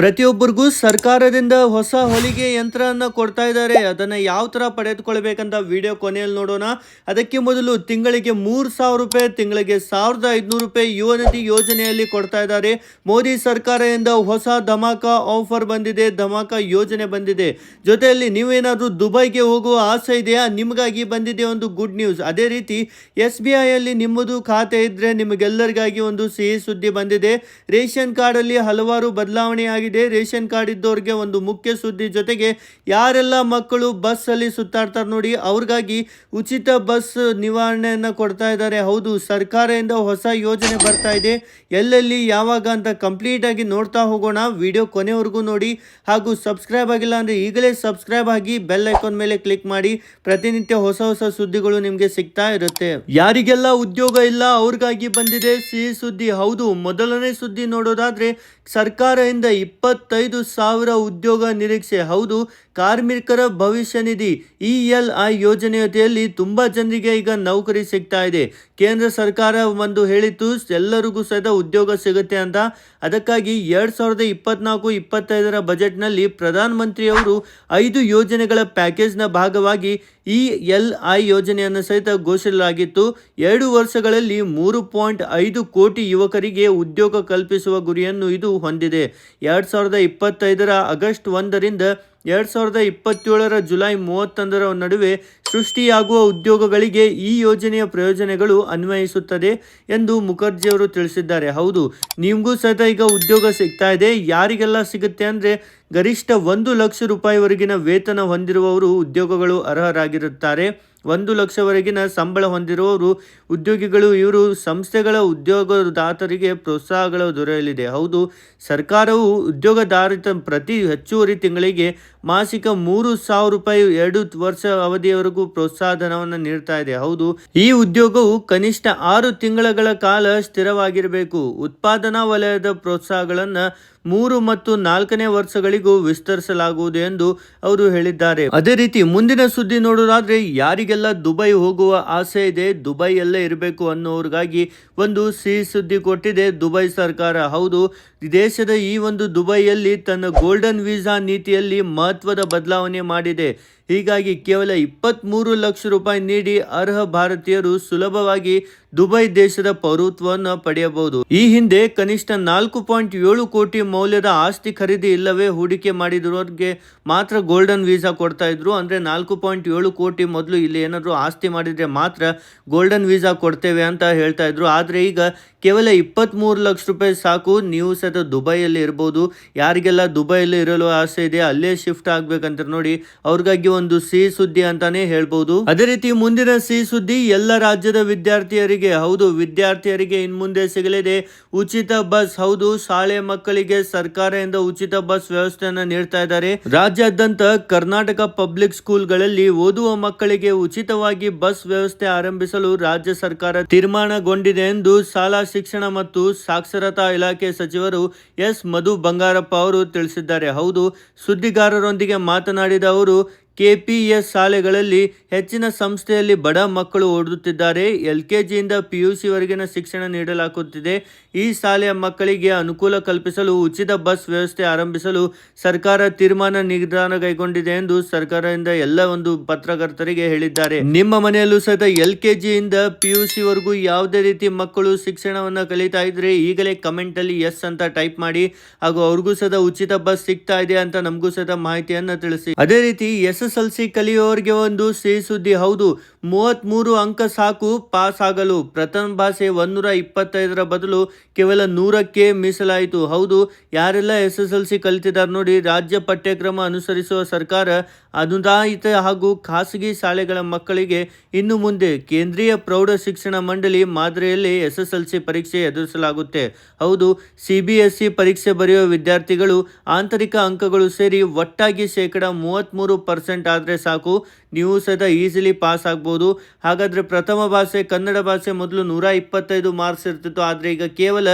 ಪ್ರತಿಯೊಬ್ಬರಿಗೂ ಸರ್ಕಾರದಿಂದ ಹೊಸ ಹೊಲಿಗೆ ಯಂತ್ರವನ್ನು ಕೊಡ್ತಾ ಇದ್ದಾರೆ. ಅದನ್ನು ಯಾವ ಥರ ಪಡೆದುಕೊಳ್ಬೇಕಂತ ವಿಡಿಯೋ ಕೊನೆಯಲ್ಲಿ ನೋಡೋಣ. ಅದಕ್ಕೆ ಮೊದಲು ತಿಂಗಳಿಗೆ ಮೂರು ಸಾವಿರ ರೂಪಾಯಿ, ತಿಂಗಳಿಗೆ ಸಾವಿರದ ಐದುನೂರು ರೂಪಾಯಿ ಯುವ ಯೋಜನೆಯಲ್ಲಿ ಕೊಡ್ತಾ ಇದ್ದಾರೆ. ಮೋದಿ ಸರ್ಕಾರದಿಂದ ಹೊಸ ಧಮಾಕ ಆಫರ್ ಬಂದಿದೆ, ಧಮಾಕ ಯೋಜನೆ ಬಂದಿದೆ. ಜೊತೆಯಲ್ಲಿ ನೀವೇನಾದರೂ ದುಬೈಗೆ ಹೋಗುವ ಆಸೆ ಇದೆಯಾ? ನಿಮಗಾಗಿ ಬಂದಿದೆ ಒಂದು ಗುಡ್ ನ್ಯೂಸ್. ಅದೇ ರೀತಿ ಎಸ್ ಬಿ ಐಯಲ್ಲಿ ನಿಮ್ಮದು ಖಾತೆ ಇದ್ದರೆ ನಿಮಗೆಲ್ಲರಿಗಾಗಿ ಒಂದು ಸಿಹಿ ಸುದ್ದಿ ಬಂದಿದೆ. ರೇಷನ್ ಕಾರ್ಡಲ್ಲಿ ಹಲವಾರು ಬದಲಾವಣೆ ರೇಷನ್ ಕಾರ್ಡ್ ಇದ್ದವ್ರಿಗೆ ಒಂದು ಮುಖ್ಯ ಸುದ್ದಿ ಜೊತೆಗೆ ಯಾರೆಲ್ಲ ಮಕ್ಕಳು ಬಸ್ಸಲ್ಲಿ ಸುತ್ತಾಡ್ತಾರೆ ನೋಡಿ, ಅವ್ರಿಗಾಗಿ ಉಚಿತ ಬಸ್ ನಿವಾರಣೆಯನ್ನು ಕೊಡ್ತಾ ಇದ್ದಾರೆ. ಹೌದು, ಸರ್ಕಾರದಿಂದ ಹೊಸ ಯೋಜನೆ ಬರ್ತಾ ಇದೆ. ಎಲ್ಲೆಲ್ಲಿ, ಯಾವಾಗ ಅಂತ ಕಂಪ್ಲೀಟ್ ಆಗಿ ನೋಡ್ತಾ ಹೋಗೋಣ. ವಿಡಿಯೋ ಕೊನೆವರೆಗೂ ನೋಡಿ. ಹಾಗೂ ಸಬ್ಸ್ಕ್ರೈಬ್ ಆಗಿಲ್ಲ ಅಂದರೆ ಈಗಲೇ ಸಬ್ಸ್ಕ್ರೈಬ್ ಆಗಿ ಬೆಲ್ ಐಕಾನ್ ಮೇಲೆ ಕ್ಲಿಕ್ ಮಾಡಿ. ಪ್ರತಿನಿತ್ಯ ಹೊಸ ಹೊಸ ಸುದ್ದಿಗಳು ನಿಮಗೆ ಸಿಗ್ತಾ ಇರುತ್ತೆ. ಯಾರಿಗೆಲ್ಲ ಉದ್ಯೋಗ ಇಲ್ಲ, ಅವ್ರಿಗಾಗಿ ಬಂದಿದೆ. ಸಿಹಿ ಸುದ್ದಿ, ಹೌದು, ಮೊದಲನೇ ಸುದ್ದಿ ನೋಡೋದಾದ್ರೆ ಸರ್ಕಾರದಿಂದ ಇಪ್ಪತ್ತೈದು ಸಾವಿರ ಉದ್ಯೋಗ ನಿರೀಕ್ಷೆ. ಹೌದು ಕಾರ್ಮಿಕರ ಭವಿಷ್ಯ ನಿಧಿ ಇ ಎಲ್ ಐ ಯೋಜನೆಯಡಿಯಲ್ಲಿ ತುಂಬ ಜನರಿಗೆ ಈಗ ನೌಕರಿ ಸಿಗ್ತಾ ಇದೆ. ಕೇಂದ್ರ ಸರ್ಕಾರ ಒಂದು ಹೇಳಿತ್ತು ಎಲ್ಲರಿಗೂ ಸಹಿತ ಉದ್ಯೋಗ ಸಿಗುತ್ತೆ ಅಂತ. ಅದಕ್ಕಾಗಿ ಎರಡು ಸಾವಿರದ ಇಪ್ಪತ್ನಾಲ್ಕು ಇಪ್ಪತ್ತೈದರ ಬಜೆಟ್ನಲ್ಲಿ ಪ್ರಧಾನಮಂತ್ರಿಯವರು ಐದು ಯೋಜನೆಗಳ ಪ್ಯಾಕೇಜ್ನ ಭಾಗವಾಗಿ ಇ ಎಲ್ ಐ ಯೋಜನೆಯನ್ನು ಸಹಿತ ಘೋಷಿಸಲಾಗಿತ್ತು. ಎರಡು ವರ್ಷಗಳಲ್ಲಿ ಮೂರು ಪಾಯಿಂಟ್ ಐದು ಕೋಟಿ ಯುವಕರಿಗೆ ಉದ್ಯೋಗ ಕಲ್ಪಿಸುವ ಗುರಿಯನ್ನು ಇದು ಹೊಂದಿದೆ. ಎರಡು ಸಾವಿರದ ಇಪ್ಪತ್ತೈದರ ಆಗಸ್ಟ್ ಒಂದರಿಂದ ಎರಡು ಸಾವಿರದ ಇಪ್ಪತ್ತೇಳರ ಜುಲೈ ಮೂವತ್ತೊಂದರ ನಡುವೆ ಸೃಷ್ಟಿಯಾಗುವ ಉದ್ಯೋಗಗಳಿಗೆ ಈ ಯೋಜನೆಯ ಪ್ರಯೋಜನಗಳು ಅನ್ವಯಿಸುತ್ತದೆ ಎಂದು ಮುಖರ್ಜಿಯವರು ತಿಳಿಸಿದ್ದಾರೆ. ಹೌದು, ನಿಮಗೂ ಸಹಿತ ಈಗ ಉದ್ಯೋಗ ಸಿಗ್ತಾ ಇದೆ. ಯಾರಿಗೆಲ್ಲ ಸಿಗುತ್ತೆ ಅಂದರೆ ಗರಿಷ್ಠ ಒಂದು ಲಕ್ಷ ರೂಪಾಯಿವರೆಗಿನ ವೇತನ ಹೊಂದಿರುವವರು ಉದ್ಯೋಗಗಳು ಅರ್ಹರಾಗಿರುತ್ತಾರೆ. ಒಂದು ಲಕ್ಷವರೆಗಿನ ಸಂಬಳ ಹೊಂದಿರುವವರು ಉದ್ಯೋಗಿಗಳು, ಇವರು ಸಂಸ್ಥೆಗಳ ಉದ್ಯೋಗದಾತರಿಗೆ ಪ್ರೋತ್ಸಾಹಗಳು ದೊರೆಯಲಿದೆ. ಹೌದು, ಸರ್ಕಾರವು ಉದ್ಯೋಗದಾರಿತ ಪ್ರತಿ ಹೆಚ್ಚುವರಿ ತಿಂಗಳಿಗೆ ಮಾಸಿಕ ಮೂರು ಸಾವಿರ ರೂಪಾಯಿ ಎರಡು ವರ್ಷ ಅವಧಿಯವರೆಗೂ ಪ್ರೋತ್ಸಾಹಧನವನ್ನು ನೀಡ್ತಾ ಇದೆ. ಹೌದು, ಈ ಉದ್ಯೋಗವು ಕನಿಷ್ಠ ಆರು ತಿಂಗಳ ಕಾಲ ಸ್ಥಿರವಾಗಿರಬೇಕು. ಉತ್ಪಾದನಾ ವಲಯದ ಪ್ರೋತ್ಸಾಹಗಳನ್ನು ಮೂರು ಮತ್ತು ನಾಲ್ಕನೇ ವರ್ಷಗಳಿಗೂ ವಿಸ್ತರಿಸಲಾಗುವುದು ಎಂದು ಅವರು ಹೇಳಿದ್ದಾರೆ. ಅದೇ ರೀತಿ ಮುಂದಿನ ಸುದ್ದಿ ನೋಡೋದಾದ್ರೆ, ಯಾರಿಗೆಲ್ಲ ದುಬೈ ಹೋಗುವ ಆಸೆ ಇದೆ, ದುಬೈಯಲ್ಲೇ ಇರಬೇಕು ಅನ್ನೋರಿಗಾಗಿ ಒಂದು ಸಿಹಿ ಸುದ್ದಿ ಕೊಟ್ಟಿದೆ ದುಬೈ ಸರ್ಕಾರ. ಹೌದು, ದೇಶದ ಈ ಒಂದು ದುಬೈಯಲ್ಲಿ ತನ್ನ ಗೋಲ್ಡನ್ ವೀಸಾ ನೀತಿಯಲ್ಲಿ ಮಹತ್ವದ ಬದಲಾವಣೆ ಮಾಡಿದೆ. ಹೀಗಾಗಿ ಕೇವಲ ಇಪ್ಪತ್ತ್ಮೂರು ಲಕ್ಷ ರೂಪಾಯಿ ನೀಡಿ ಅರ್ಹ ಭಾರತೀಯರು ಸುಲಭವಾಗಿ ದುಬೈ ದೇಶದ ಪೌರತ್ವವನ್ನು ಪಡೆಯಬಹುದು. ಈ ಹಿಂದೆ ಕನಿಷ್ಠ ನಾಲ್ಕು ಪಾಯಿಂಟ್ ಏಳು ಕೋಟಿ ಮೌಲ್ಯದ ಆಸ್ತಿ ಖರೀದಿ ಇಲ್ಲವೇ ಹೂಡಿಕೆ ಮಾಡಿದವರಿಗೆ ಮಾತ್ರ ಗೋಲ್ಡನ್ ವೀಸಾ ಕೊಡ್ತಾ ಇದ್ರು. ಅಂದ್ರೆ ನಾಲ್ಕು ಪಾಯಿಂಟ್ ಏಳು ಕೋಟಿ ಮೊದಲು ಇಲ್ಲಿ ಏನಾದರೂ ಆಸ್ತಿ ಮಾಡಿದ್ರೆ ಮಾತ್ರ ಗೋಲ್ಡನ್ ವೀಸಾ ಕೊಡ್ತೇವೆ ಅಂತ ಹೇಳ್ತಾ ಇದ್ರು. ಆದರೆ ಈಗ ಕೇವಲ ಇಪ್ಪತ್ತ್ಮೂರು ಲಕ್ಷ ರೂಪಾಯಿ ಸಾಕು. ನೀವು ಸಹ ದುಬೈಯಲ್ಲಿ ಇರ್ಬೋದು. ಯಾರಿಗೆಲ್ಲ ದುಬೈಯಲ್ಲಿ ಇರಲು ಆಸೆ ಇದೆ, ಅಲ್ಲೇ ಶಿಫ್ಟ್ ಆಗಬೇಕಂತ ನೋಡಿ ಅವ್ರಿಗಾಗಿ ಒಂದು ಸಿಹಿ ಸುದ್ದಿ ಅಂತಾನೆ ಹೇಳ್ಬಹುದು ಅದೇ ರೀತಿ ಮುಂದಿನ ಸಿಹಿ ಸುದ್ದಿ ಎಲ್ಲ ರಾಜ್ಯದ ವಿದ್ಯಾರ್ಥಿಯರಿಗೆ, ಹೌದು, ವಿದ್ಯಾರ್ಥಿಯರಿಗೆ ಇನ್ ಮುಂದೆ ಸಿಗಲಿದೆ. ಉಚಿತ ಬಸ್, ಹೌದು, ಶಾಲೆ ಮಕ್ಕಳಿಗೆ ಸರ್ಕಾರದಿಂದ ಉಚಿತ ಬಸ್ ವ್ಯವಸ್ಥೆಯನ್ನ ನೀಡ್ತಾ ಇದ್ದಾರೆ. ರಾಜ್ಯಾದ್ಯಂತ ಕರ್ನಾಟಕ ಪಬ್ಲಿಕ್ ಸ್ಕೂಲ್ಗಳಲ್ಲಿ ಓದುವ ಮಕ್ಕಳಿಗೆ ಉಚಿತವಾಗಿ ಬಸ್ ವ್ಯವಸ್ಥೆ ಆರಂಭಿಸಲು ರಾಜ್ಯ ಸರ್ಕಾರ ತೀರ್ಮಾನಗೊಂಡಿದೆ ಎಂದು ಶಾಲಾ ಶಿಕ್ಷಣ ಮತ್ತು ಸಾಕ್ಷರತಾ ಇಲಾಖೆ ಸಚಿವರು ಎಸ್. ಮಧು ಬಂಗಾರಪ್ಪ ಅವರು ತಿಳಿಸಿದ್ದಾರೆ. ಹೌದು, ಸುದ್ದಿಗಾರರೊಂದಿಗೆ ಮಾತನಾಡಿದ ಅವರು ಕೆಪಿಎಸ್ ಶಾಲೆಗಳಲ್ಲಿ ಹೆಚ್ಚಿನ ಸಂಸ್ಥೆಯಲ್ಲಿ ಬಡ ಮಕ್ಕಳು ಓದುತ್ತಿದ್ದಾರೆ. ಎಲ್ ಕೆ ಜಿಯಿಂದ ಪಿ ಯು ಸಿವರೆಗಿನ ಶಿಕ್ಷಣ ನೀಡಲಾಗುತ್ತಿದೆ. ಈ ಶಾಲೆಯ ಮಕ್ಕಳಿಗೆ ಅನುಕೂಲ ಕಲ್ಪಿಸಲು ಉಚಿತ ಬಸ್ ವ್ಯವಸ್ಥೆ ಆರಂಭಿಸಲು ಸರ್ಕಾರ ತೀರ್ಮಾನ ನಿರ್ಧಾರ ಕೈಗೊಂಡಿದೆ ಎಂದು ಸರ್ಕಾರದಿಂದ ಎಲ್ಲ ಒಂದು ಪತ್ರಕರ್ತರಿಗೆ ಹೇಳಿದ್ದಾರೆ. ನಿಮ್ಮ ಮನೆಯಲ್ಲೂ ಸಹಿತ ಎಲ್ ಕೆ ಜಿಯಿಂದ ಪಿ ಯು ಸಿವರೆಗೂ ಯಾವುದೇ ರೀತಿ ಮಕ್ಕಳು ಶಿಕ್ಷಣವನ್ನು ಕಲಿತಾ ಇದ್ರೆ ಈಗಲೇ ಕಮೆಂಟ್ ಅಲ್ಲಿ ಎಸ್ ಅಂತ ಟೈಪ್ ಮಾಡಿ ಹಾಗೂ ಅವ್ರಿಗೂ ಸಹಿತ ಉಚಿತ ಬಸ್ ಸಿಗ್ತಾ ಇದೆ ಅಂತ ನಮಗೂ ಸಹಿತ ಮಾಹಿತಿಯನ್ನು ತಿಳಿಸಿ. ಅದೇ ರೀತಿ ಎಸ್ ಎಸ್ ಕಲಿಯೋರಿಗೆ ಒಂದು ಸಿಹಿ ಸುದ್ದಿ. ಹೌದು ಮೂವತ್ತ್ಮೂರು ಅಂಕ ಸಾಕು ಪಾಸ್ ಆಗಲು ಪ್ರಥಮ ಭಾಷೆ ಒಂದೂರ ಇಪ್ಪತ್ತೈದರ ಬದಲು ಕೇವಲ ನೂರಕ್ಕೆ ಮೀಸಲಾಯಿತು. ಹೌದು, ಯಾರೆಲ್ಲ ಎಸ್ ಎಸ್ ಎಲ್ ಸಿ ಕಲಿತಿದ್ದಾರೆ ನೋಡಿ, ರಾಜ್ಯ ಪಠ್ಯಕ್ರಮ ಅನುಸರಿಸುವ ಸರ್ಕಾರ ಅನುದಾನಿತ ಹಾಗೂ ಖಾಸಗಿ ಶಾಲೆಗಳ ಮಕ್ಕಳಿಗೆ ಇನ್ನು ಮುಂದೆ ಕೇಂದ್ರೀಯ ಪ್ರೌಢ ಶಿಕ್ಷಣ ಮಂಡಳಿ ಮಾದರಿಯಲ್ಲಿ ಎಸ್ ಎಸ್ ಎಲ್ ಸಿ ಪರೀಕ್ಷೆ ಎದುರಿಸಲಾಗುತ್ತೆ. ಹೌದು ಸಿ ಬಿ ಎಸ್ ಸಿ ಪರೀಕ್ಷೆ ಬರೆಯುವ ವಿದ್ಯಾರ್ಥಿಗಳು ಆಂತರಿಕ ಅಂಕಗಳು ಸೇರಿ ಒಟ್ಟಾಗಿ ಶೇಕಡ ಮೂವತ್ತ್ಮೂರು ಪರ್ಸೆಂಟ್ ಆದರೆ ಸಾಕು. ನೀವು ಸಹಿತ ಈಸಿಲಿ ಪಾಸ್ ಆಗ್ಬೋದು. ಹಾಗಾದರೆ ಪ್ರಥಮ ಭಾಷೆ ಕನ್ನಡ ಭಾಷೆ ಮೊದಲು ನೂರ ಇಪ್ಪತ್ತೈದು ಮಾರ್ಕ್ಸ್ ಇರ್ತಿತ್ತು. ಆದರೆ ಈಗ ಕೇವಲ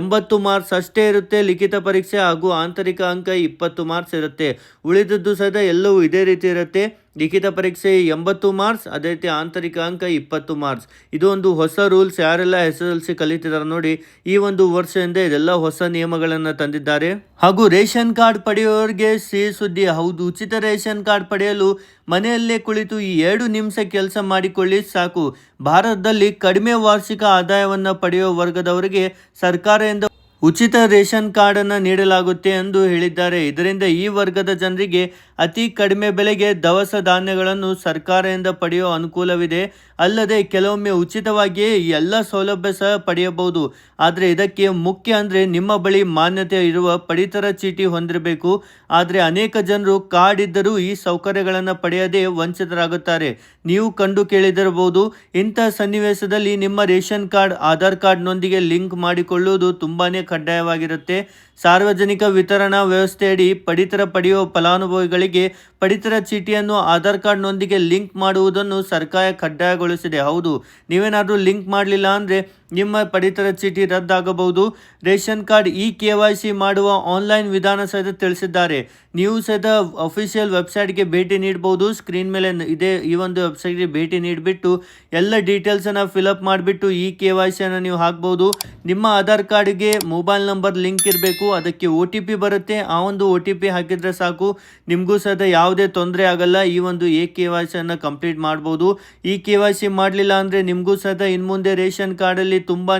ಎಂಬತ್ತು ಮಾರ್ಕ್ಸ್ ಅಷ್ಟೇ ಇರುತ್ತೆ. ಲಿಖಿತ ಪರೀಕ್ಷೆ ಹಾಗೂ ಆಂತರಿಕ ಅಂಕ ಇಪ್ಪತ್ತು ಮಾರ್ಕ್ಸ್ ಇರುತ್ತೆ. ಉಳಿದದ್ದು ಸಹಿತ ಎಲ್ಲವೂ ಇದೇ ರೀತಿ ಇರುತ್ತೆ. ಲಿಖಿತ ಪರೀಕ್ಷೆ ಎಂಬತ್ತು ಮಾರ್ಕ್ಸ್ ಅದೇ ರೀತಿ ಆಂತರಿಕ ಅಂಕ ಇಪ್ಪತ್ತು ಮಾರ್ಕ್ಸ್. ಇದು ಒಂದು ಹೊಸ ರೂಲ್ಸ್, ಯಾರೆಲ್ಲ ಎಸ್ ಎಸ್ ಎಲ್ ಸಿ ಕಲಿತಿದ್ದಾರೆ ನೋಡಿ, ಈ ಒಂದು ವರ್ಷದಿಂದ ಇದೆಲ್ಲ ಹೊಸ ನಿಯಮಗಳನ್ನು ತಂದಿದ್ದಾರೆ. ಹಾಗೂ ರೇಷನ್ ಕಾರ್ಡ್ ಪಡೆಯುವವರಿಗೆ ಸಿಹಿ ಸುದ್ದಿ, ಹೌದು, ಉಚಿತ ರೇಷನ್ ಕಾರ್ಡ್ ಪಡೆಯಲು ಮನೆಯಲ್ಲೇ ಕುಳಿತು ಈ ಎರಡು ನಿಮಿಷ ಕೆಲಸ ಮಾಡಿಕೊಳ್ಳಿ ಸಾಕು. ಭಾರತದಲ್ಲಿ ಕಡಿಮೆ ವಾರ್ಷಿಕ ಆದಾಯವನ್ನು ಪಡೆಯುವ ವರ್ಗದವರಿಗೆ ಸರ್ಕಾರದಿಂದ ಉಚಿತ ರೇಷನ್ ಕಾರ್ಡನ್ನು ನೀಡಲಾಗುತ್ತೆ ಎಂದು ಹೇಳಿದ್ದಾರೆ. ಇದರಿಂದ ಈ ವರ್ಗದ ಜನರಿಗೆ ಅತಿ ಕಡಿಮೆ ಬೆಲೆಗೆ ದವಸ ಧಾನ್ಯಗಳನ್ನು ಸರ್ಕಾರದಿಂದ ಪಡೆಯುವ ಅನುಕೂಲವಿದೆ. ಅಲ್ಲದೆ ಕೆಲವೊಮ್ಮೆ ಉಚಿತವಾಗಿ ಎಲ್ಲ ಸೌಲಭ್ಯ ಸಹ ಪಡೆಯಬಹುದು. ಆದರೆ ಇದಕ್ಕೆ ಮುಖ್ಯ ಅಂದರೆ ನಿಮ್ಮ ಬಳಿ ಮಾನ್ಯತೆ ಇರುವ ಪಡಿತರ ಚೀಟಿ ಹೊಂದಿರಬೇಕು. ಆದರೆ ಅನೇಕ ಜನರು ಕಾರ್ಡ್ ಇದ್ದರೂ ಈ ಸೌಕರ್ಯಗಳನ್ನು ಪಡೆಯದೇ ವಂಚಿತರಾಗುತ್ತಾರೆ. ನೀವು ಕಂಡು ಕೇಳಿದಿರಬಹುದು, ಇಂಥ ಸನ್ನಿವೇಶದಲ್ಲಿ ನಿಮ್ಮ ರೇಷನ್ ಕಾರ್ಡ್, ಆಧಾರ್ ಕಾರ್ಡ್ನೊಂದಿಗೆ ಲಿಂಕ್ ಮಾಡಿಕೊಳ್ಳುವುದು ತುಂಬಾ ಕಡ್ಡಾಯವಾಗಿರುತ್ತೆ. ಸಾರ್ವಜನಿಕ ವಿತರಣಾ ವ್ಯವಸ್ಥೆಯಡಿ ಪಡಿತರ ಪಡೆಯುವ ಫಲಾನುಭವಿಗಳಿಗೆ ಪಡಿತರ ಚೀಟಿಯನ್ನು ಆಧಾರ್ ಕಾರ್ಡ್ನೊಂದಿಗೆ ಲಿಂಕ್ ಮಾಡುವುದನ್ನು ಸರ್ಕಾರ ಕಡ್ಡಾಯಗೊಳಿಸಿದೆ. ಹೌದು, ನೀವೇನಾದರೂ ಲಿಂಕ್ ಮಾಡಲಿಲ್ಲ ಅಂದರೆ ನಿಮ್ಮ ಪಡಿತರ ಚೀಟಿ ರದ್ದಾಗಬಹುದು. Ration card E K Y C ಮಾಡುವ ಆನ್ಲೈನ್ ವಿಧಾನ ಸಹಿತ ತಿಳಿಸಿದ್ದಾರೆ. ನೀವು ಸಹಿತ ಅಫಿಷಿಯಲ್ ವೆಬ್ಸೈಟ್ಗೆ ಭೇಟಿ ನೀಡಬಹುದು. ಸ್ಕ್ರೀನ್ ಮೇಲೆ ಇದೆ ಈ ಒಂದು ವೆಬ್ಸೈಟ್ಗೆ ಭೇಟಿ ನೀಡಿಬಿಟ್ಟು ಎಲ್ಲ ಡೀಟೇಲ್ಸನ್ನು ಫಿಲಪ್ ಮಾಡಿಬಿಟ್ಟು ಇ ಕೆ ವೈ ಸಿಯನ್ನು ನೀವು ಹಾಕ್ಬೋದು ನಿಮ್ಮ ಆಧಾರ್ ಕಾರ್ಡ್ಗೆ ಮೊಬೈಲ್ ನಂಬರ್ ಲಿಂಕ್ ಇರಬೇಕು. ಅದಕ್ಕೆ ಒ ಟಿ ಪಿ ಬರುತ್ತೆ. ಆ ಒಂದು ಒ ಟಿ ಪಿ ಹಾಕಿದರೆ ಸಾಕು. ನಿಮಗೂ ಸಹಿತ ಯಾವುದೇ ತೊಂದರೆ ಆಗಲ್ಲ. ಈ ಒಂದು ಎ ಕೆ ವೈ ಸಿಯನ್ನು ಕಂಪ್ಲೀಟ್ ಮಾಡ್ಬೋದು. ಇ ಕೆ ವೈ ಸಿ ಮಾಡಲಿಲ್ಲ ಅಂದರೆ ನಿಮಗೂ ಸಹಿತ ಇನ್ನು ಮುಂದೆ ರೇಷನ್ ಕಾರ್ಡಲ್ಲಿ ತುಂಬಾ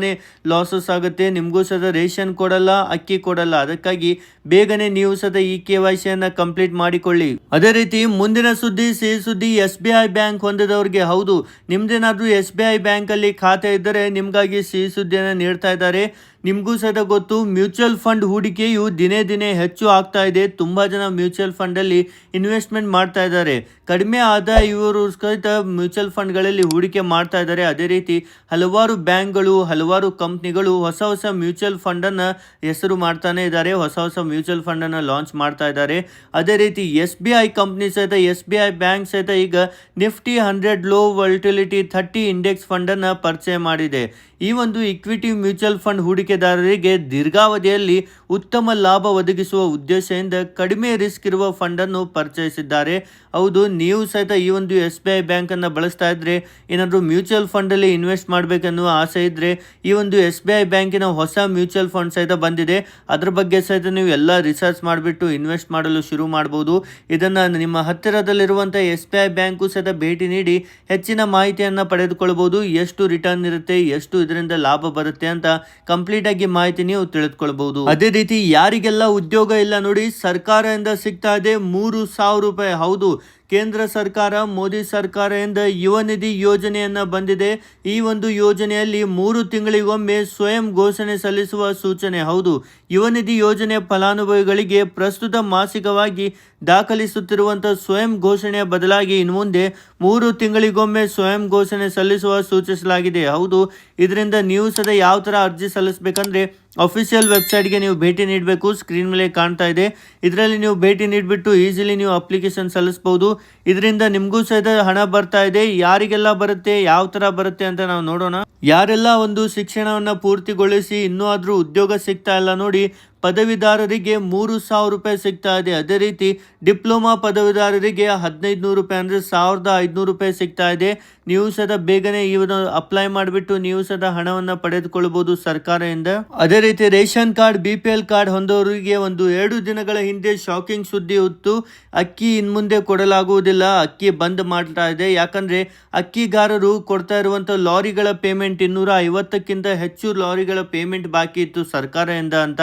ಲಾಸಸ್ ಆಗುತ್ತೆ. ನಿಮಗೂ ಸದ ರೇಷನ್ ಕೊಡಲ್ಲ, ಅಕ್ಕಿ ಕೊಡಲ್ಲ. ಅದಕ್ಕಾಗಿ ಬೇಗನೆ ನೀವು ಸದ ಈ ಕೆ ವೈ ಕಂಪ್ಲೀಟ್ ಮಾಡಿಕೊಳ್ಳಿ. ಅದೇ ರೀತಿ ಮುಂದಿನ ಸುದ್ದಿ ಸಿಹಿ ಸುದ್ದಿ ಎಸ್ ಬಿ ಐ ಬ್ಯಾಂಕ್ ಹೊಂದಿದವರಿಗೆ. ಹೌದು, ನಿಮ್ದೇನಾದ್ರೂ ಎಸ್ ಬಿ ಐ ಬ್ಯಾಂಕಲ್ಲಿ ಖಾತೆ ಇದ್ದರೆ ನಿಮಗಾಗಿ ಸಿಹಿ ಸುದ್ದಿಯನ್ನು ನೀಡ್ತಾ ಇದ್ದಾರೆ. ನಿಮಗೂ ಸಹಿತ ಗೊತ್ತು, ಮ್ಯೂಚುವಲ್ ಫಂಡ್ ಹೂಡಿಕೆಯು ದಿನೇ ದಿನೇ ಹೆಚ್ಚು ಆಗ್ತಾ ಇದೆ. ತುಂಬ ಜನ ಮ್ಯೂಚುವಲ್ ಫಂಡಲ್ಲಿ ಇನ್ವೆಸ್ಟ್ಮೆಂಟ್ ಮಾಡ್ತಾ ಇದ್ದಾರೆ. ಕಡಿಮೆ ಆದಾಯ ಇವರು ಸಹಿತ ಮ್ಯೂಚುವಲ್ ಫಂಡ್ಗಳಲ್ಲಿ ಹೂಡಿಕೆ ಮಾಡ್ತಾ ಇದ್ದಾರೆ. ಅದೇ ರೀತಿ ಹಲವಾರು ಬ್ಯಾಂಕ್ಗಳು, ಹಲವಾರು ಕಂಪ್ನಿಗಳು ಹೊಸ ಹೊಸ ಮ್ಯೂಚುವಲ್ ಫಂಡನ್ನು ಹೆಸರು ಮಾಡ್ತಾನೆ ಇದ್ದಾರೆ. ಹೊಸ ಹೊಸ ಮ್ಯೂಚುವಲ್ ಫಂಡನ್ನು ಲಾಂಚ್ ಮಾಡ್ತಾ ಇದ್ದಾರೆ. ಅದೇ ರೀತಿ ಎಸ್ ಬಿ ಐ ಕಂಪ್ನಿ ಸಹಿತ, ಎಸ್ ಬಿ ಐ ಬ್ಯಾಂಕ್ ಸಹಿತ ಈಗ Nifty hundred low volatility thirty index ಫಂಡನ್ನು ಪರಿಚಯ ಮಾಡಿದೆ. ಈ ಒಂದು ಇಕ್ವಿಟಿ ಮ್ಯೂಚುವಲ್ ಫಂಡ್ ಹೂಡಿಕೆದಾರರಿಗೆ ದೀರ್ಘಾವಧಿಯಲ್ಲಿ ಉತ್ತಮ ಲಾಭ ಒದಗಿಸುವ ಉದ್ದೇಶದಿಂದ ಕಡಿಮೆ ರಿಸ್ಕ್ ಇರುವ ಫಂಡನ್ನು ಪರಿಚಯಿಸಿದ್ದಾರೆ. ಹೌದು, ನೀವು ಸಹಿತ ಈ ಒಂದು ಎಸ್ ಬಿ ಐ ಬ್ಯಾಂಕನ್ನು ಬಳಸ್ತಾ ಇದ್ರೆ ಏನಾದರೂ ಮ್ಯೂಚುವಲ್ ಫಂಡಲ್ಲಿ ಇನ್ವೆಸ್ಟ್ ಮಾಡಬೇಕನ್ನುವ ಆಸೆ ಇದ್ದರೆ ಈ ಒಂದು ಎಸ್ ಬಿ ಐ ಬ್ಯಾಂಕಿನ ಹೊಸ ಮ್ಯೂಚುವಲ್ ಫಂಡ್ ಸಹಿತ ಬಂದಿದೆ. ಅದರ ಬಗ್ಗೆ ಸಹಿತ ನೀವು ಎಲ್ಲ ರಿಸರ್ಚ್ ಮಾಡಿಬಿಟ್ಟು ಇನ್ವೆಸ್ಟ್ ಮಾಡಲು ಶುರು ಮಾಡಬಹುದು ಇದನ್ನ ನಿಮ್ಮ ಹತ್ತಿರದಲ್ಲಿರುವಂತಹ ಎಸ್ ಬಿ ಐ ಬ್ಯಾಂಕು ಸಹಿತ ಭೇಟಿ ನೀಡಿ ಹೆಚ್ಚಿನ ಮಾಹಿತಿಯನ್ನು ಪಡೆದುಕೊಳ್ಳಬಹುದು ಎಷ್ಟು ರಿಟರ್ನ್ ಇರುತ್ತೆ, ಎಷ್ಟು ಇದರಿಂದ ಲಾಭ ಬರುತ್ತೆ ಅಂತ ಕಂಪ್ಲೀಟ್ ಆಗಿ ಮಾಹಿತಿ ನೀವು ತಿಳಿದುಕೊಳ್ಬಹುದು. ಅದೇ ರೀತಿ ಯಾರಿಗೆಲ್ಲ ಉದ್ಯೋಗ ಇಲ್ಲ ನೋಡಿ ಸರ್ಕಾರದಿಂದ ಸಿಗ್ತಾ ಇದೆ ಮೂರು ಸಾವಿರ ರೂಪಾಯಿ. ಹೌದು ಕೇಂದ್ರ ಸರ್ಕಾರ, ಮೋದಿ ಸರ್ಕಾರದಿಂದ ಯುವ ನಿಧಿ ಯೋಜನೆಯನ್ನು ಬಂದಿದೆ. ಈ ಒಂದು ಯೋಜನೆಯಲ್ಲಿ ಮೂರು ತಿಂಗಳಿಗೊಮ್ಮೆ ಸ್ವಯಂ ಘೋಷಣೆ ಸಲ್ಲಿಸುವ ಸೂಚನೆ. ಹೌದು, ಯುವ ನಿಧಿ ಯೋಜನೆ ಫಲಾನುಭವಿಗಳಿಗೆ ಪ್ರಸ್ತುತ ಮಾಸಿಕವಾಗಿ ದಾಖಲಿಸುತ್ತಿರುವಂಥ ಸ್ವಯಂ ಘೋಷಣೆಯ ಬದಲಾಗಿ ಇನ್ನು ಮುಂದೆ ಮೂರು ತಿಂಗಳಿಗೊಮ್ಮೆ ಸ್ವಯಂ ಘೋಷಣೆ ಸಲ್ಲಿಸುವ ಸೂಚಿಸಲಾಗಿದೆ. ಹೌದು, ಇದರಿಂದ ನೀವು ಸದ ಯಾವ ಥರ ಅರ್ಜಿ ಸಲ್ಲಿಸಬೇಕಂದ್ರೆ ಅಫಿಷಿಯಲ್ ವೆಬ್ಸೈಟ್ಗೆ ನೀವು ಭೇಟಿ ನೀಡಬೇಕು ಸ್ಕ್ರೀನ್ ಮೇಲೆ ಕಾಣ್ತಾ ಇದೆ. ಇದರಲ್ಲಿ ನೀವು ಭೇಟಿ ನೀಡಿಬಿಟ್ಟು ಈಸಿಲಿ ನೀವು ಅಪ್ಲಿಕೇಶನ್ ಸಲ್ಲಿಸ್ಬೋದು. ಇದರಿಂದ ನಿಮಗೂ ಸಹಿತ ಹಣ ಬರ್ತಾ ಇದೆ. ಯಾರಿಗೆಲ್ಲ ಬರುತ್ತೆ, ಯಾವ ಥರ ಬರುತ್ತೆ ಅಂತ ನಾವು ನೋಡೋಣ. ಯಾರೆಲ್ಲ ಒಂದು ಶಿಕ್ಷಣವನ್ನು ಪೂರ್ತಿಗೊಳಿಸಿ ಇನ್ನೂ ಆದರೂ ಉದ್ಯೋಗ ಸಿಗ್ತಾ ಇಲ್ಲ ನೋಡಿ ಪದವೀಧರರಿಗೆ ಮೂರು ಸಾವಿರ ರೂಪಾಯಿ ಸಿಗ್ತಾ ಇದೆ. ಅದೇ ರೀತಿ ಡಿಪ್ಲೊಮಾ ಪದವಿದಾರರಿಗೆ ಹದಿನೈದು ನೂರು ರೂಪಾಯಿ ಅಂದರೆ ಸಾವಿರದ ಐದುನೂರು ರೂಪಾಯಿ ಸಿಗ್ತಾ ಇದೆ. ನೀವು ಸದ ಬೇಗನೆ ಇವನು ಅಪ್ಲೈ ಮಾಡಿಬಿಟ್ಟು ನೀವು ಸದ ಹಣವನ್ನು ಪಡೆದುಕೊಳ್ಳಬಹುದು ಸರ್ಕಾರದಿಂದ ಅದೇ ರೀತಿ ration card, B P L card ಹೊಂದೋರಿಗೆ ಒಂದು ಎರಡು ದಿನಗಳ ಹಿಂದೆ ಶಾಕಿಂಗ್ ಸುದ್ದಿ ಹೊತ್ತು ಅಕ್ಕಿ ಇನ್ಮುಂದೆ ಕೊಡಲಾಗುವುದಿಲ್ಲ. ಅಕ್ಕಿ ಬಂದ್ ಮಾಡ್ತಾ ಇದೆ. ಯಾಕಂದ್ರೆ ಅಕ್ಕಿಗಾರರು ಕೊಡ್ತಾ ಇರುವಂಥ ಲಾರಿಗಳ ಪೇಮೆಂಟ್ ಇನ್ನೂರ ಐವತ್ತಕ್ಕಿಂತ ಹೆಚ್ಚು ಲಾರಿಗಳ ಪೇಮೆಂಟ್ ಬಾಕಿ ಇತ್ತು ಸರ್ಕಾರದಿಂದ ಅಂತ.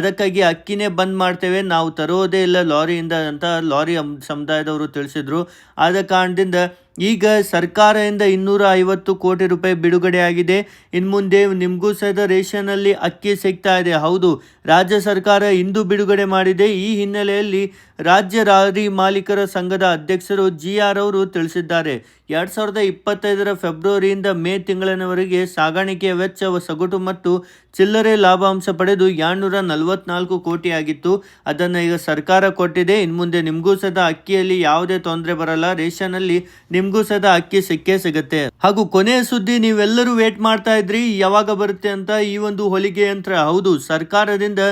ಅದಕ್ಕಾಗಿ ಅಕ್ಕಿನೇ ಬಂದ್ ಮಾಡ್ತೇವೆ. ನಾವು ತರೋದೇ ಇಲ್ಲ ಲಾರಿಯಿಂದ ಅಂತ ಲಾರಿ ಸಮುದಾಯದವರು ತಿಳಿಸಿದ್ರು. ಆದ ಕಾರಣದಿಂದ ಈಗ ಸರ್ಕಾರದಿಂದ ಇನ್ನೂರ ಐವತ್ತು ಕೋಟಿ ರೂಪಾಯಿ ಬಿಡುಗಡೆ ಆಗಿದೆ. ಇನ್ನು ಮುಂದೆ ನಿಮಗೂ ಸಹಿತ ರೇಷನಲ್ಲಿ ಅಕ್ಕಿ ಸಿಗ್ತಾ ಇದೆ. ಹೌದು, ರಾಜ್ಯ ಸರ್ಕಾರ ಇಂದು ಬಿಡುಗಡೆ ಮಾಡಿದೆ. ಈ ಹಿನ್ನೆಲೆಯಲ್ಲಿ ರಾಜ್ಯ ರಾರಿ ಮಾಲೀಕರ ಸಂಘದ ಅಧ್ಯಕ್ಷರು ಜಿ ಆರ್ ಅವರು ತಿಳಿಸಿದ್ದಾರೆ. ಎರಡ್ ಸಾವಿರದ ಇಪ್ಪತ್ತೈದರ ಫೆಬ್ರವರಿಯಿಂದ ಮೇ ತಿಂಗಳಿನವರೆಗೆ ಸಾಗಾಣಿಕೆಯ ವೆಚ್ಚ ಸಗಟು ಮತ್ತು ಚಿಲ್ಲರೆ ಲಾಭಾಂಶ ಪಡೆದು ಏಳ್ನೂರ ನಲವತ್ನಾಲ್ಕು ಕೋಟಿ ಆಗಿತ್ತು. ಅದನ್ನು ಈಗ ಸರ್ಕಾರ ಕೊಟ್ಟಿದೆ. ಇನ್ನು ಮುಂದೆ ನಿಮಗೂ ಸದ ಅಕ್ಕಿಯಲ್ಲಿ ಯಾವುದೇ ತೊಂದರೆ ಬರಲ್ಲ. ರೇಷನಲ್ಲಿ ನಿಮಗೂ ಸದ ಅಕ್ಕಿ ಸಿಕ್ಕೇ ಸಿಗುತ್ತೆ. ಹಾಗೂ ಕೊನೆಯ ಸುದ್ದಿ, ನೀವೆಲ್ಲರೂ ವೇಟ್ ಮಾಡ್ತಾ ಇದ್ರಿ. ಯಾವಾಗ ಬರುತ್ತೆ ಅಂತ ಈ ಒಂದು ಹೊಲಿಗೆ ಯಂತ್ರ. ಹೌದು, ಸರ್ಕಾರದಿಂದ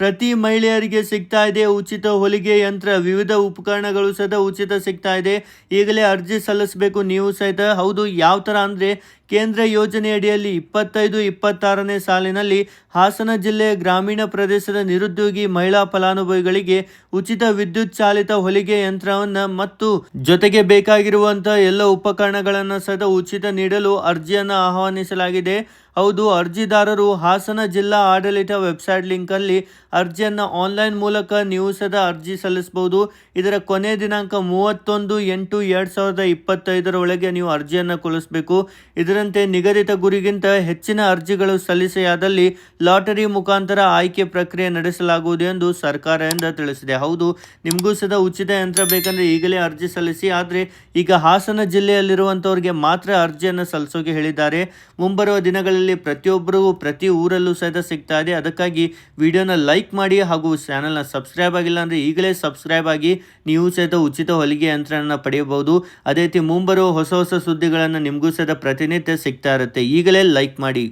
ಪ್ರತಿ ಮಹಿಳೆಯರಿಗೆ ಸಿಗ್ತಾ ಇದೆ ಉಚಿತ ಹೊಲಿಗೆ ಯಂತ್ರ. ವಿವಿಧ ಉಪಕರಣಗಳು ಸಹಿತ ಉಚಿತ ಸಿಗ್ತಾ ಇದೆ. ಈಗಲೇ ಅರ್ಜಿ ಸಲ್ಲಿಸಬೇಕು ನೀವು ಸಹಿತ. ಹೌದು, ಯಾವ ಥರ ಅಂದರೆ ಕೇಂದ್ರ ಯೋಜನೆಯಡಿಯಲ್ಲಿ ಇಪ್ಪತ್ತೈದು, ಇಪ್ಪತ್ತಾರನೇ ಸಾಲಿನಲ್ಲಿ ಹಾಸನ ಜಿಲ್ಲೆಯ ಗ್ರಾಮೀಣ ಪ್ರದೇಶದ ನಿರುದ್ಯೋಗಿ ಮಹಿಳಾ ಫಲಾನುಭವಿಗಳಿಗೆ ಉಚಿತ ವಿದ್ಯುತ್ ಚಾಲಿತ ಹೊಲಿಗೆ ಯಂತ್ರವನ್ನು ಮತ್ತು ಜೊತೆಗೆ ಬೇಕಾಗಿರುವಂತಹ ಎಲ್ಲ ಉಪಕರಣಗಳನ್ನು ಸಹಿತ ಉಚಿತ ನೀಡಲು ಅರ್ಜಿಯನ್ನು ಆಹ್ವಾನಿಸಲಾಗಿದೆ. ಹೌದು, ಅರ್ಜಿದಾರರು ಹಾಸನ ಜಿಲ್ಲಾ ಆಡಳಿತ ವೆಬ್ಸೈಟ್ ಲಿಂಕಲ್ಲಿ ಅರ್ಜಿಯನ್ನು ಆನ್ಲೈನ್ ಮೂಲಕ ನೀವು ಸದಾ ಅರ್ಜಿ ಸಲ್ಲಿಸಬಹುದು. ಇದರ ಕೊನೆ ದಿನಾಂಕ ಮೂವತ್ತೊಂದು ಎಂಟು ಎರಡು ಸಾವಿರದ ಇಪ್ಪತ್ತೈದರ ಒಳಗೆ ನೀವು ಅರ್ಜಿಯನ್ನು ಕೊಲಿಸಬೇಕು ಇದರಂತೆ ನಿಗದಿತ ಗುರಿಗಿಂತ ಹೆಚ್ಚಿನ ಅರ್ಜಿಗಳು ಸಲ್ಲಿಸೆಯಾದಲ್ಲಿ ಲಾಟರಿ ಮುಖಾಂತರ ಆಯ್ಕೆ ಪ್ರಕ್ರಿಯೆ ನಡೆಸಲಾಗುವುದು ಎಂದು ಸರ್ಕಾರದಿಂದ ತಿಳಿಸಿದೆ. ಹೌದು, ನಿಮಗೂ ಸದ ಉಚಿತ ಯಂತ್ರ ಬೇಕಂದರೆ ಈಗಲೇ ಅರ್ಜಿ ಸಲ್ಲಿಸಿ, ಆದರೆ ಈಗ ಹಾಸನ ಜಿಲ್ಲೆಯಲ್ಲಿರುವಂಥವ್ರಿಗೆ ಮಾತ್ರ ಅರ್ಜಿಯನ್ನು ಸಲ್ಲಿಸೋಕೆ ಹೇಳಿದ್ದಾರೆ. ಮುಂಬರುವ ದಿನಗಳಲ್ಲಿ ಪ್ರತಿಯೊಬ್ಬರಿಗೂ, ಪ್ರತಿ ಊರಲ್ಲೂ ಸಹಿತ ಸಿಗ್ತಾ ಇದೆ. ಅದಕ್ಕಾಗಿ ವಿಡಿಯೋನ ಲೈಕ್ ಮಾಡಿ ಹಾಗೂ ಚಾನಲ್ನ ಸಬ್ಸ್ಕ್ರೈಬ್ ಆಗಿಲ್ಲ ಅಂದರೆ ಈಗಲೇ ಸಬ್ಸ್ಕ್ರೈಬ್ ಆಗಿ ನೀವು ಸಹಿತ ಉಚಿತ ಹೊಲಿಗೆ ಯಂತ್ರನ ಪಡೆಯಬಹುದು. ಅದೇ ರೀತಿ ಮುಂಬರುವ ಹೊಸ ಹೊಸ ಸುದ್ದಿಗಳನ್ನು ನಿಮಗೂ ಸಹಿತ ಪ್ರತಿನಿತ್ಯ ಸಿಗ್ತಾ ಇರುತ್ತೆ. ಈಗಲೇ ಲೈಕ್ ಮಾಡಿ.